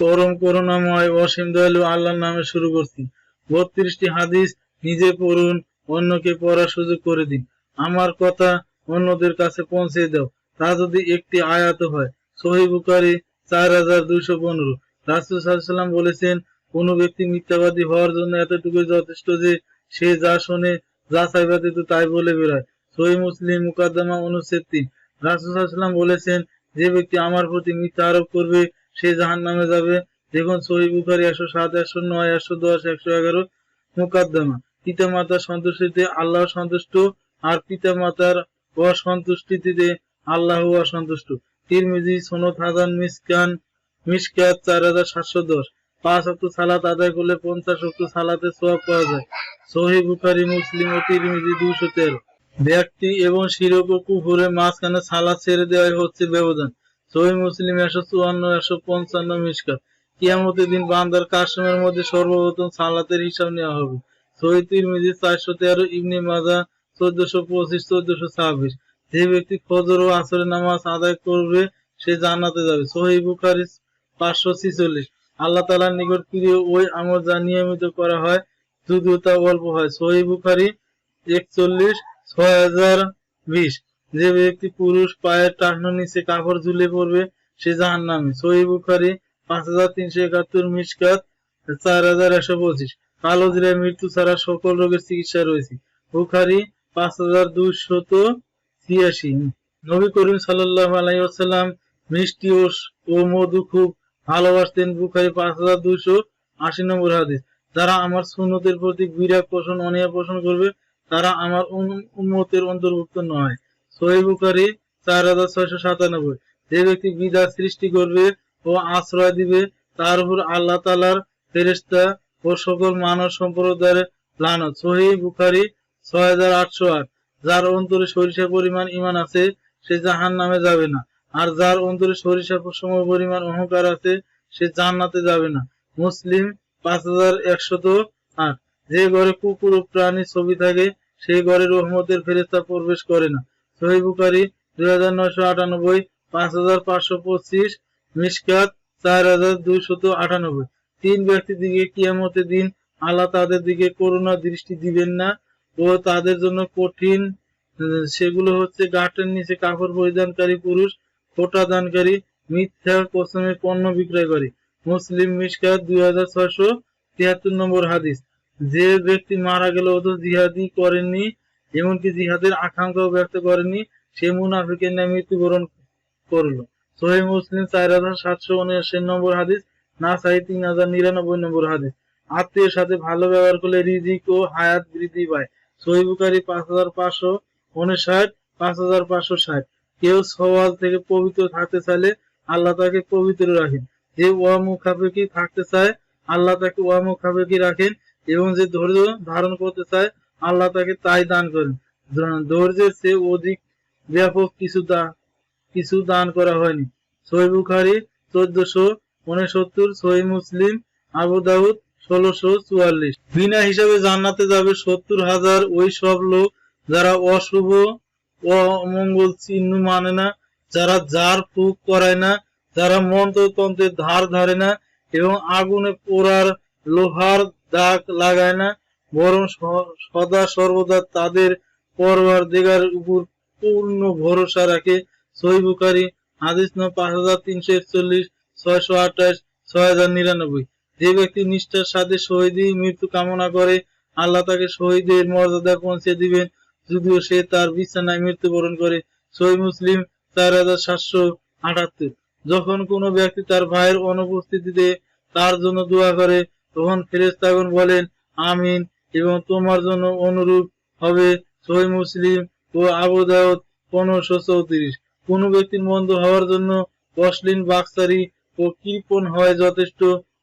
পরম করুণাময় অসীম দয়ালু আল্লাহর নামে শুরু করছি। বত্রিশটি হাদিস নিজে পড়ুন, অন্যকে পড়ার সুযোগ করে দিন। আমার কথা অন্যদের কাছে পৌঁছে দাও। তা যদি একটি আয়াত হয়, সহি বুকারি চার হাজার দুইশো পনেরো। রাসুল সাল্লাম বলেছেন, কোন ব্যক্তি মিথ্যাবাদী হওয়ার জন্য এতটুকু যথেষ্ট যে সে যা শোনে, যা চাইবাদিত তাই বলে বেড়ায়। সহি মুসলিম মুকাদ্দমা অনুচ্ছেদ তিন। রাসুল সাল্লাম বলেছেন, যে ব্যক্তি আমার প্রতি মিথ্যা আরোপ করবে সে জাহান নামে যাবে। দেখুন সহি বুখারি একশো সাত, একশো নয়, একশো দশ, একশো এগারো। মুকাদ্দমা। পিতা মাতার সন্তুষ্টিতে আল্লাহ সন্তুষ্ট আর পিতা মাতার অসন্তুষ্টিতে আল্লাহ অসন্তুষ্ট। তিরমিজি, সনদ হাজান মিসকান, মিসকাত চার হাজার সাতশো দশ। পাঁচ অক্ট সালাত আদায় করলে পঞ্চাশ অক্ট সালাতে সোয়াব পাওয়া যায়। সহি বুখারি, মুসলিম ও তিরমিজি দুশো তেরো। ব্যক্তি এবং শিরক কুকুরের মাঝখানে সালাদ ছেড়ে দেওয়াই হচ্ছে ব্যবধান। সহি মুসলিম একশো চুয়ান্ন, একশো পঞ্চান্ন মিসকাত কিয়ামতের দিন বান্দার কাশেমের মধ্যে সর্বপ্রথম সালাতের হিসাব নেওয়া হবে। সহি তিরমিজি চারশো তেরো, ইবনে মাজা চোদ্দশো পঁচিশ, চোদ্দশো ছাব্বিশ। যে ব্যক্তি ফজর ও আসরের নামাজ আদায় করবে, সে জান্নাতে যাবে। সহি বুখারি পাঁচশো ছিচল্লিশ। আল্লাহ তালার নিকট প্রিয় ওই আমল যা নিয়মিত করা হয়, যদিও তা অল্প হয়। সহি বুখারি একচল্লিশ, ছয় হাজার বিশ। যে ব্যক্তি পুরুষ পায়ের টাকনোর নিচে কাপড় ঝুলে পড়বে, সে জাহান নামে সহি বুখারি পাঁচ হাজার তিনশো একাত্তর মিসকাত চার হাজার একশো পঁচিশ। কালো জিরায় মৃত্যু ছাড়া সকল রোগের চিকিৎসা রয়েছে। বুখারি পাঁচ হাজার দুইশত ছিয়াশি। নবী করিম সাল্লাহ আলাইসাল্লাম মিষ্টি ও মধু খুব ভালোবাসতেন। বুখারি পাঁচ হাজার দুইশো আশি নম্বর হাদিস। যারা আমার সুন্নতের প্রতি বিরাগ পোষণ অনিয়া পোষণ করবে, তারা আমার উম্মতের অন্তর্ভুক্ত নয়। চার হাজার সাতানব্বই। যে ব্যক্তি বিদা সৃষ্টি করবে ও আশ্রয় দিবে, তার উপর আল্লাহ তালার ফেরেস্তা ও সকল মানব সম্প্রদায়ের সহি বুখারি ছয় হাজার আটশো আট। যার অন্তরে সরিষা পরিমাণ ইমান আছে, সে জাহান নামে যাবে না। আর যার অন্তরে সরিষা সম পরিমাণ অহংকার আছে, সে জান্নাতে যাবে না। মুসলিম পাঁচ হাজার একশত আট। যে ঘরে কুকুর ও প্রাণী ছবি থাকে, সেই ঘরে রহমতের ফেরেস্তা প্রবেশ করে না। সহি বুখারি দুই হাজার আটানব্বই, পাঁচ হাজার পাঁচশো পঁচিশ, মিসকাত চার হাজার দুইশত আটানব্বই। তিন ব্যক্তির দিকে কিয়ামতের দিন আল্লাহ তাদের দিকে করুণা দৃষ্টি দিবেন না ও তাদের জন্য কঠিন, সেগুলো হচ্ছে গাঁটের নিচে কাপড় পরিধানকারী পুরুষ খোটা দানকারী, মিথ্যা কসমে পণ্য বিক্রয়কারী মুসলিম মিসকাত দুই হাজার ছয়শো তিয়াত্তর নম্বর হাদিস। যে ব্যক্তি মারা গেল অথচ জিহাদি করেননি এমনকি জিহাদের আকাঙ্ক্ষাও ব্যক্ত করেনি, সে মুনাফিকের নামে মৃত্যুবরণ করল। সোহেব মুসলিম চার হাজার সাতশো উনআশি নম্বর হাদিস, না সাহি তিন হাজার নিরানব্বই নম্বর হাদিস। আত্মীয়ের সাথে ভালো ব্যবহার করলে রিজিক ও হায়াত বৃদ্ধি পায়। সহি বুখারি পাঁচ হাজার পাঁচশো উনষাট, পাঁচ হাজার পাঁচশো ষাট। কেউ সওয়াল থেকে পবিত্র থাকতে চাইলে আল্লাহ তাকে পবিত্র রাখেন। যে ওয়ামুখাপেক্ষি থাকতে চায়, আল্লাহ তাকে ওয়ামুখাপেক্ষি রাখেন এবং যে ধৈর্য ধারণ করতে চায় আল্লাহ তাকে তাই দান করেন। ধৈর্যের চেয়ে অধিক ব্যাপক কিছু দা, কিছু দান করা হয়নি। সহি বুখারি চোদ্দশো উনসত্তর, সহি মুসলিম আবু দাউদ ষোলোশো চুয়াল্লিশ। বিনা হিসাবে জান্নাতে যাবে সত্তর হাজার ওই সব লোক যারা অশুভ অমঙ্গল চিহ্ন মানে না, যারা জার ফুক করায় না, যারা মন্ত্রতন্ত্রের ধার ধরে না এবং আগুনে পোড়ার লোহার দাগ লাগায় না বরং সদা সর্বদা তাদের পরবার দিগার উপর পূর্ণ ভরসা রাখে। সহি বুখারি হাদিস পাঁচ হাজার তিনশো একচল্লিশ, ছয়শো আঠাশ, ছয় হাজার নিরানব্বই। যে ব্যক্তি নিষ্ঠার সাথে শহীদি মৃত্যু কামনা করে, আল্লাহ তাকে শহীদের মর্যাদা পৌঁছে দিবেন। যদিও সে তার বিছানায় মৃত্যুবরণ করে। সহি মুসলিম, চার হাজার সাতশো আটাত্তর। যখন কোনো ব্যক্তি তার ভাইয়ের অনুপস্থিতিতে তার জন্য দোয়া করে, তখন ফেরেস্তাগণ বলেন, আমিন। এবং তোমার জন্য অনুরূপ হবে সহি মুসলিম ও আবু পনেরোশো চৌত্রিশ। কোনো ব্যক্তির মন্দ হওয়ার জন্য অশ্লীল বাক্সারি ও কৃপণ হয় যথেষ্ট।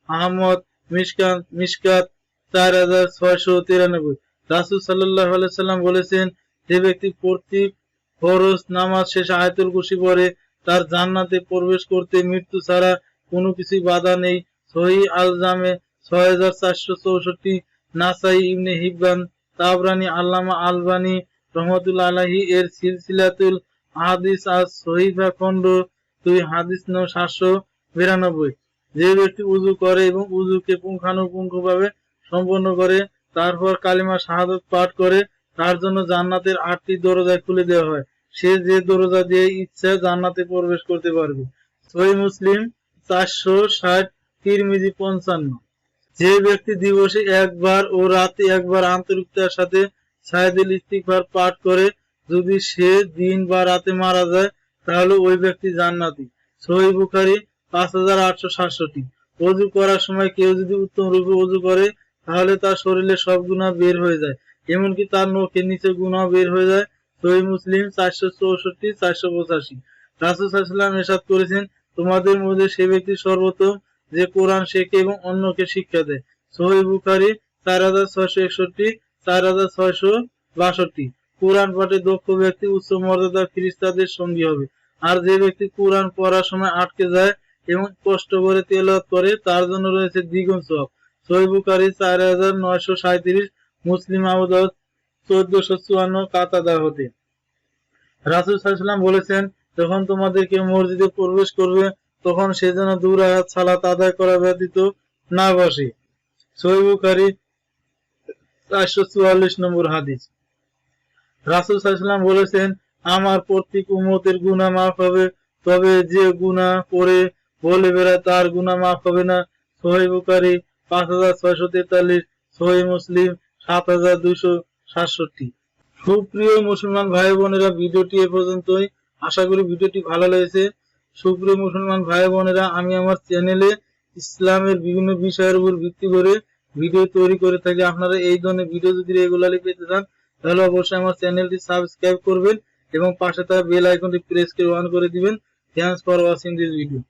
আহমদ মিসকাত মিসকাত চার হাজার ছয়শো তিরানব্বই। রাসুল সাল্লাহ সাল্লাম বলেছেন, যে ব্যক্তি প্রত্যেক ফরজ নামাজ শেষে আয়তুল কুশি পরে তার জান্নাতে প্রবেশ করতে মৃত্যু ছাড়া কোনো কিছুই বাধা নেই। সহি আল জামে ছয় হাজার চারশো চৌষট্টি নাসাই ইবনে হিব্বান, তাবরানি আল্লামা আলবানি রহমতুল্লাহ আলাহি এর সিলসিলাতুল হাদিস আজ সহিফা খন্ড দুই, হাদিস ন সাতশো বিরানব্বই। যে ব্যক্তি উজু করে এবং উজুকে পুঙ্খানুপুঙ্খভাবে সম্পন্ন করে, তারপর কালিমা শাহাদত পাঠ করে, তার জন্য জান্নাতের আটটি দরজা খুলে দেওয়া হয়। সে যে দরজা দিয়ে ইচ্ছা জান্নাতে প্রবেশ করতে পারবে। সহি মুসলিম চারশো ষাট, তিরমিজি পঞ্চান্ন। যে ব্যক্তি দিবসে একবার ও রাতে একবার আন্তরিকতার সাথে সাহেদুল ইস্তিকবার পাঠ করে, যদি সে দিন বা রাতে মারা যায়, তাহলে ওই ব্যক্তি জান্নাতি। সহি বুখারি পাঁচ হাজার আটশো সাতষট্টি। অজু করার সময় কেউ যদি উত্তম রূপে অজু করে, তাহলে তার শরীরে সব গুণা বের হয়ে যায়। এমনকি তার নখের নিচে গুণা বের হয়ে যায়। সহি মুসলিম চারশো চৌষট্টি, চারশো পঁচাশি। রাসুল সাল্লাম এসাদ করেছেন, তোমাদের মধ্যে সে ব্যক্তি সর্বোত্তম যে কোরআন শেখে এবং অন্যকে শিক্ষা দেয়। সহি বুখারি চার হাজার ছয়শো একষট্টি, চার হাজার ছয়শো বাষট্টি। কোরআন পাঠে দক্ষ ব্যক্তি উচ্চ মর্যাদা ফিরিস্তাদের সঙ্গী হবে। আর যে ব্যক্তি কোরআন পড়ার সময় আটকে যায় এবং কষ্ট করে তেলাওয়াত করে, তার জন্য রয়েছে দ্বিগুণ সব সহি চার হাজার নয়শো সাঁত্রিশ মুসলিম আবুদাউদ চোদ্দশো চুয়ান্ন কাতাদা হতে রাসুল সাল্লাম বলেছেন, যখন তোমাদের কেউ মসজিদে প্রবেশ করবে তখন সে যেন দূর আয়াত সালাত আদায় করা ব্যতীত না বসে। সহি চারশো চুয়াল্লিশ নম্বর হাদিস। রাসুল সাল্লাম বলেছেন, আমার প্রত্যেক উম্মতের গুনাহ মাফ হবে, তবে যে গুনাহ করে বলে বেড়ায় তার গুনাহ মাফ হবে না। সহি পাঁচ হাজার ছয়শো তেতাল্লিশ, সহি মুসলিম, সাত হাজার দুশো সাতষট্টি। সুপ্রিয় মুসলমান ভাই বোনেরা ভিডিওটি এ পর্যন্তই। আশা করি ভিডিওটি ভালো লেগেছে। সুপ্রিয় মুসলমান ভাই বোনেরা, আমি আমার চ্যানেলে ইসলামের বিভিন্ন বিষয়ের উপর ভিত্তি করে ভিডিও তৈরি করে থাকি। আপনারা এই ধরনের ভিডিও যদি রেগুলারলি পেতে চান, তাহলে অবশ্যই আমার চ্যানেলটি সাবস্ক্রাইব করবেন এবং পাশে তার বেল আইকনটি প্রেস করে অন করে দিবেন। Thanks for watching this video